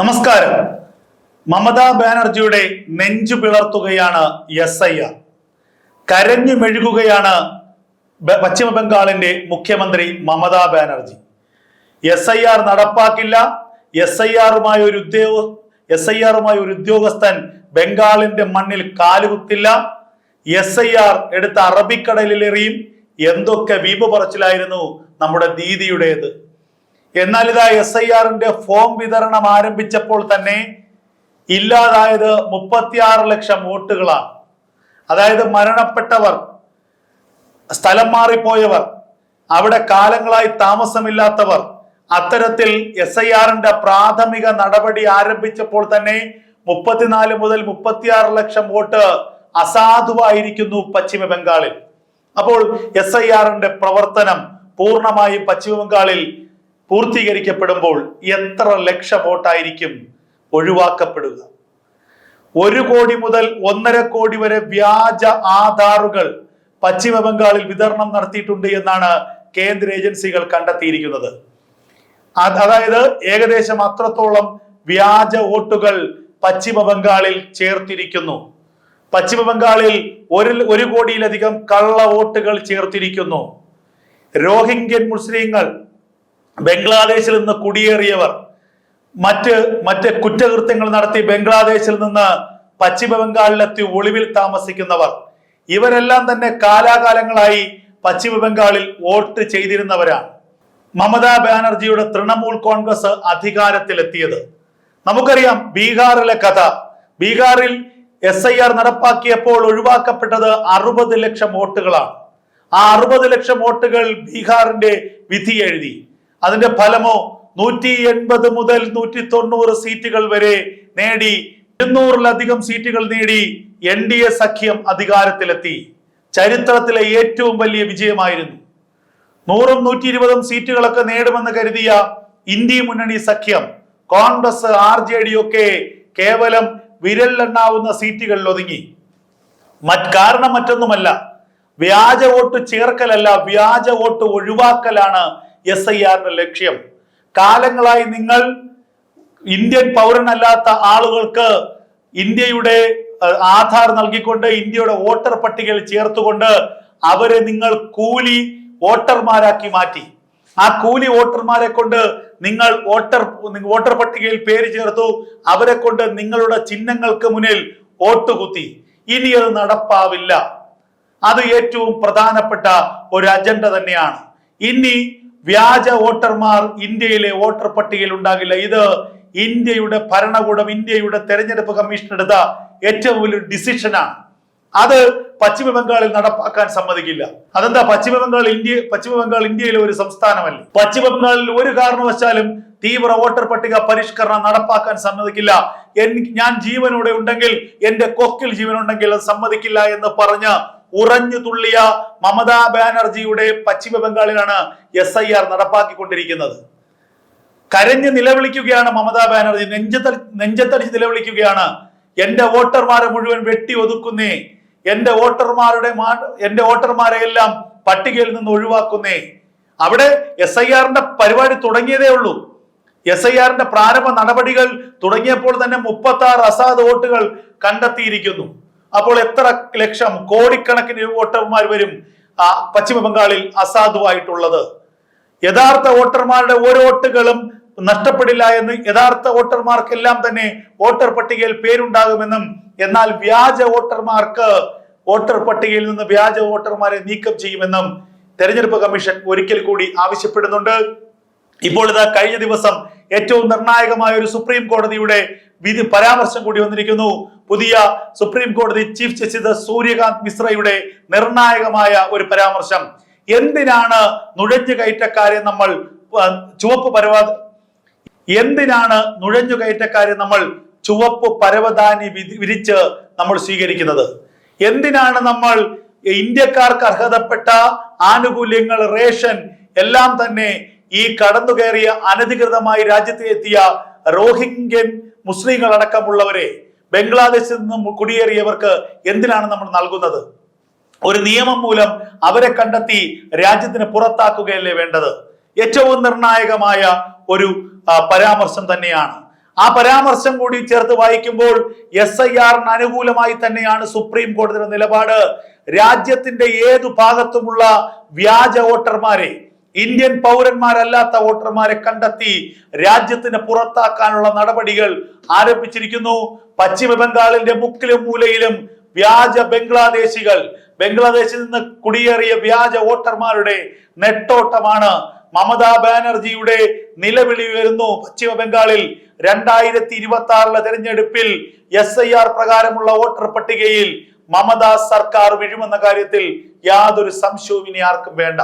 നമസ്കാരം. മമതാ ബാനർജിയുടെ നെഞ്ചു പിളർത്തുകയാണ് എസ് ഐ ആർ. കരഞ്ഞു മെഴുകുകയാണ് പശ്ചിമബംഗാളിന്റെ പശ്ചിമ ബംഗാളിന്റെ മുഖ്യമന്ത്രി Mamata Banerjee. S I R നടപ്പാക്കില്ല. S I ആറുമായി ഒരു ഉദ്യോഗ എസ് ഐ ആറുമായി ഒരു ഉദ്യോഗസ്ഥൻ ബംഗാളിന്റെ മണ്ണിൽ കാലുകുത്തില്ല. എസ് ഐ ആർ എടുത്ത അറബിക്കടലിലെറിയും എന്തൊക്കെ വീപ് പറച്ചിലായിരുന്നു നമ്മുടെ ദീദിയുടേത്. എന്നാൽ ഇതാ എസ് ഐ ആറിന്റെ ഫോം വിതരണം ആരംഭിച്ചപ്പോൾ തന്നെ ഇല്ലാതായത് മുപ്പത്തിയാറ് ലക്ഷം വോട്ടുകളാണ്. അതായത് മരണപ്പെട്ടവർ സ്ഥലം മാറിപ്പോയവർ അവിടെ കാലങ്ങളായി താമസമില്ലാത്തവർ അത്തരത്തിൽ എസ് ഐ ആറിന്റെ പ്രാഥമിക നടപടി ആരംഭിച്ചപ്പോൾ തന്നെ മുപ്പത്തിനാല് മുതൽ മുപ്പത്തിയാറ് ലക്ഷം വോട്ട് അസാധുവായിരിക്കുന്നു പശ്ചിമ ബംഗാളിൽ. അപ്പോൾ എസ് ഐ ആറിന്റെ പ്രവർത്തനം പൂർണമായും പശ്ചിമ ബംഗാളിൽ പൂർത്തീകരിക്കപ്പെടുമ്പോൾ എത്ര ലക്ഷം വോട്ടായിരിക്കും ഒഴിവാക്കപ്പെടുക? ഒരു കോടി മുതൽ ഒന്നര കോടി വരെ വ്യാജ ആധാറുകൾ പശ്ചിമ ബംഗാളിൽ വിതരണം നടത്തിയിട്ടുണ്ട് എന്നാണ് കേന്ദ്ര ഏജൻസികൾ കണ്ടെത്തിയിരിക്കുന്നത്. അതായത് ഏകദേശം അത്രത്തോളം വ്യാജ വോട്ടുകൾ പശ്ചിമ ബംഗാളിൽ ചേർത്തിരിക്കുന്നു. പശ്ചിമ ബംഗാളിൽ ഒരു ഒരു കോടിയിലധികം കള്ള വോട്ടുകൾ ചേർത്തിരിക്കുന്നു. രോഹിംഗ്യൻ മുസ്ലിങ്ങൾ ബംഗ്ലാദേശിൽ നിന്ന് കുടിയേറിയവർ മറ്റ് മറ്റ് കുറ്റകൃത്യങ്ങൾ നടത്തി ബംഗ്ലാദേശിൽ നിന്ന് പശ്ചിമ ബംഗാളിലെത്തി ഒളിവിൽ താമസിക്കുന്നവർ ഇവരെല്ലാം തന്നെ കാലാകാലങ്ങളായി പശ്ചിമ ബംഗാളിൽ വോട്ട് ചെയ്തിരുന്നവരാണ്. മമതാ ബാനർജിയുടെ തൃണമൂൽ കോൺഗ്രസ് അധികാരത്തിലെത്തിയത്. നമുക്കറിയാം ബീഹാറിലെ കഥ. ബീഹാറിൽ എസ് ഐ ആർ നടപ്പാക്കിയപ്പോൾ ഒഴിവാക്കപ്പെട്ടത് അറുപത് ലക്ഷം വോട്ടുകളാണ്. ആ അറുപത് ലക്ഷം വോട്ടുകൾ ബീഹാറിന്റെ വിധി എഴുതി. അതിന്റെ ഫലമോ നൂറ്റി എൺപത് മുതൽ നൂറ്റി തൊണ്ണൂറ് സീറ്റുകൾ വരെ നേടി. ഇരുന്നൂറിലധികം സീറ്റുകൾ നേടി എൻ ഡി എ സഖ്യം അധികാരത്തിലെത്തി. ചരിത്രത്തിലെ ഏറ്റവും വലിയ വിജയമായിരുന്നു. നൂറും നൂറ്റി ഇരുപതും സീറ്റുകളൊക്കെ നേടുമെന്ന് കരുതിയ ഇന്ത്യ മുന്നണി സഖ്യം കോൺഗ്രസ് ആർ ജെ ഡി ഒക്കെ കേവലം വിരലിലെണ്ണാവുന്ന സീറ്റുകളിൽ ഒതുങ്ങി. മറ്റ് കാരണം മറ്റൊന്നുമല്ല. വ്യാജ വോട്ട് ചേർക്കലല്ല വ്യാജ വോട്ട് ഒഴിവാക്കലാണ് എസ് ഐ ആറിന്റെ ലക്ഷ്യം. കാലങ്ങളായി നിങ്ങൾ ഇന്ത്യൻ പൗരനല്ലാത്ത ആളുകൾക്ക് ഇന്ത്യയുടെ ആധാർ നൽകിക്കൊണ്ട് ഇന്ത്യയുടെ വോട്ടർ പട്ടികയിൽ ചേർത്തുകൊണ്ട് അവരെ നിങ്ങൾ കൂലി വോട്ടർമാരാക്കി മാറ്റി. ആ കൂലി വോട്ടർമാരെ കൊണ്ട് നിങ്ങൾ വോട്ടർ വോട്ടർ പട്ടികയിൽ പേര് ചേർത്തു. അവരെ കൊണ്ട് നിങ്ങളുടെ ചിഹ്നങ്ങൾക്ക് മുന്നിൽ വോട്ട് കുത്തി. ഇനി അത് നടപ്പാവില്ല. അത് ഏറ്റവും പ്രധാനപ്പെട്ട ഒരു അജണ്ട തന്നെയാണ്. ഇനി വ്യാജ വോട്ടർമാർ ഇന്ത്യയിലെ വോട്ടർ പട്ടികയിൽ ഉണ്ടാകില്ല. ഇത് ഇന്ത്യയുടെ ഭരണകൂടം ഇന്ത്യയുടെ തെരഞ്ഞെടുപ്പ് കമ്മീഷൻ എടുത്ത ഏറ്റവും വലിയ ഡിസിഷനാണ് അത് പശ്ചിമ ബംഗാളിൽ നടപ്പാക്കാൻ സമ്മതിക്കില്ല. അതെന്താ? പശ്ചിമ ബംഗാൾ ഇന്ത്യ പശ്ചിമ ബംഗാൾ ഇന്ത്യയിലെ ഒരു സംസ്ഥാനമല്ല? പശ്ചിമ ബംഗാളിൽ ഒരു കാരണവശാലും തീവ്ര വോട്ടർ പട്ടിക പരിഷ്കരണം നടപ്പാക്കാൻ സമ്മതിക്കില്ല. ഞാൻ ജീവനോടെ ഉണ്ടെങ്കിൽ എന്റെ കൊക്കിൽ ജീവനുണ്ടെങ്കിൽ അത് സമ്മതിക്കില്ല എന്ന് പറഞ്ഞ് ഉറഞ്ഞു തുള്ളിയ മമതാ ബാനർജിയുടെ പശ്ചിമ ബംഗാളിലാണ് എസ് ഐ ആർ നടപ്പാക്കിക്കൊണ്ടിരിക്കുന്നത്. കരഞ്ഞ് നിലവിളിക്കുകയാണ് മമതാ ബാനർജി. നെഞ്ചത്തടി നെഞ്ചത്തടിച്ച് നിലവിളിക്കുകയാണ്. എന്റെ വോട്ടർമാരെ മുഴുവൻ വെട്ടി ഒതുക്കുന്നേ. എന്റെ വോട്ടർമാരുടെ എന്റെ വോട്ടർമാരെ എല്ലാം പട്ടികയിൽ നിന്ന് ഒഴിവാക്കുന്നേ. അവിടെ എസ് ഐ ആറിന്റെ പരിപാടി തുടങ്ങിയതേ ഉള്ളൂ. എസ് ഐ ആറിന്റെ പ്രാരംഭ നടപടികൾ തുടങ്ങിയപ്പോൾ തന്നെ മുപ്പത്തി ആറ് അസാധ് വോട്ടുകൾ കണ്ടെത്തിയിരിക്കുന്നു. അപ്പോൾ എത്ര ലക്ഷം കോടിക്കണക്കിന് വോട്ടർമാർ വരും ആ, പശ്ചിമ ബംഗാളിൽ അസാധുവായിട്ടുള്ളത്? യഥാർത്ഥ വോട്ടർമാരുടെ ഓരോ വോട്ടുകളും നഷ്ടപ്പെടില്ല എന്ന് യഥാർത്ഥ വോട്ടർമാർക്കെല്ലാം തന്നെ വോട്ടർ പട്ടികയിൽ പേരുണ്ടാകുമെന്നും എന്നാൽ വ്യാജ വോട്ടർമാർക്ക് വോട്ടർ പട്ടികയിൽ നിന്ന് വ്യാജ വോട്ടർമാരെ നീക്കം ചെയ്യുമെന്നും തെരഞ്ഞെടുപ്പ് കമ്മീഷൻ ഒരിക്കൽ കൂടി ആവശ്യപ്പെടുന്നുണ്ട്. ഇപ്പോൾ ഇതാ കഴിഞ്ഞ ദിവസം ഏറ്റവും നിർണായകമായ ഒരു സുപ്രീം കോടതിയുടെ വിധി പരാമർശം കൂടി വന്നിരിക്കുന്നു. പുതിയ സുപ്രീം കോടതി ചീഫ് ജസ്റ്റിസ് സൂര്യകാന്ത് മിശ്രയുടെ നിർണായകമായ ഒരു പരാമർശം. എന്തിനാണ് നുഴഞ്ഞു കയറ്റക്കാരെ നമ്മൾ ചുവപ്പ് പരവാ എന്തിനാണ് നുഴഞ്ഞു കയറ്റക്കാരെ നമ്മൾ ചുവപ്പ് പരവതാനി വിരിച്ച് നമ്മൾ സ്വീകരിക്കുന്നത്? എന്തിനാണ് നമ്മൾ ഇന്ത്യക്കാർക്ക് അർഹതപ്പെട്ട ആനുകൂല്യങ്ങൾ റേഷൻ എല്ലാം തന്നെ ഈ കടന്നു കയറിയ അനധികൃതമായി രാജ്യത്തെത്തിയ റോഹിംഗ്യൻ മുസ്ലിങ്ങൾ അടക്കമുള്ളവരെ ബംഗ്ലാദേശിൽ നിന്നും കുടിയേറിയവർക്ക് എന്തിനാണ് നമ്മൾ നൽകുന്നത്? ഒരു നിയമം മൂലം അവരെ കണ്ടെത്തി രാജ്യത്തിന് പുറത്താക്കുകയല്ലേ വേണ്ടത്? ഏറ്റവും നിർണായകമായ ഒരു പരാമർശം തന്നെയാണ്. ആ പരാമർശം കൂടി ചേർത്ത് വായിക്കുമ്പോൾ എസ് ഐ ആറിന് അനുകൂലമായി തന്നെയാണ് സുപ്രീം കോടതിയുടെ നിലപാട്. രാജ്യത്തിന്റെ ഏതു ഭാഗത്തുമുള്ള വ്യാജ വോട്ടർമാരെ ഇന്ത്യൻ പൗരന്മാരല്ലാത്ത വോട്ടർമാരെ കണ്ടെത്തി രാജ്യത്തിന് പുറത്താക്കാനുള്ള നടപടികൾ ആരംഭിച്ചിരിക്കുന്നു. പശ്ചിമ ബംഗാളിന്റെ മുക്കിലും മൂലയിലും വ്യാജ ബംഗ്ലാദേശികൾ ബംഗ്ലാദേശിൽ നിന്ന് കുടിയേറിയ വ്യാജ വോട്ടർമാരുടെ നെട്ടോട്ടമാണ്. മമതാ ബാനർജിയുടെ നിലവിളി ഉയരുന്നു. പശ്ചിമ ബംഗാളിൽ രണ്ടായിരത്തി ഇരുപത്തി ആറിലെ തെരഞ്ഞെടുപ്പിൽ എസ് ഐ ആർ പ്രകാരമുള്ള വോട്ടർ പട്ടികയിൽ മമതാ സർക്കാർ വീഴുമെന്ന കാര്യത്തിൽ യാതൊരു സംശയവും ഇനി ആർക്കും വേണ്ട.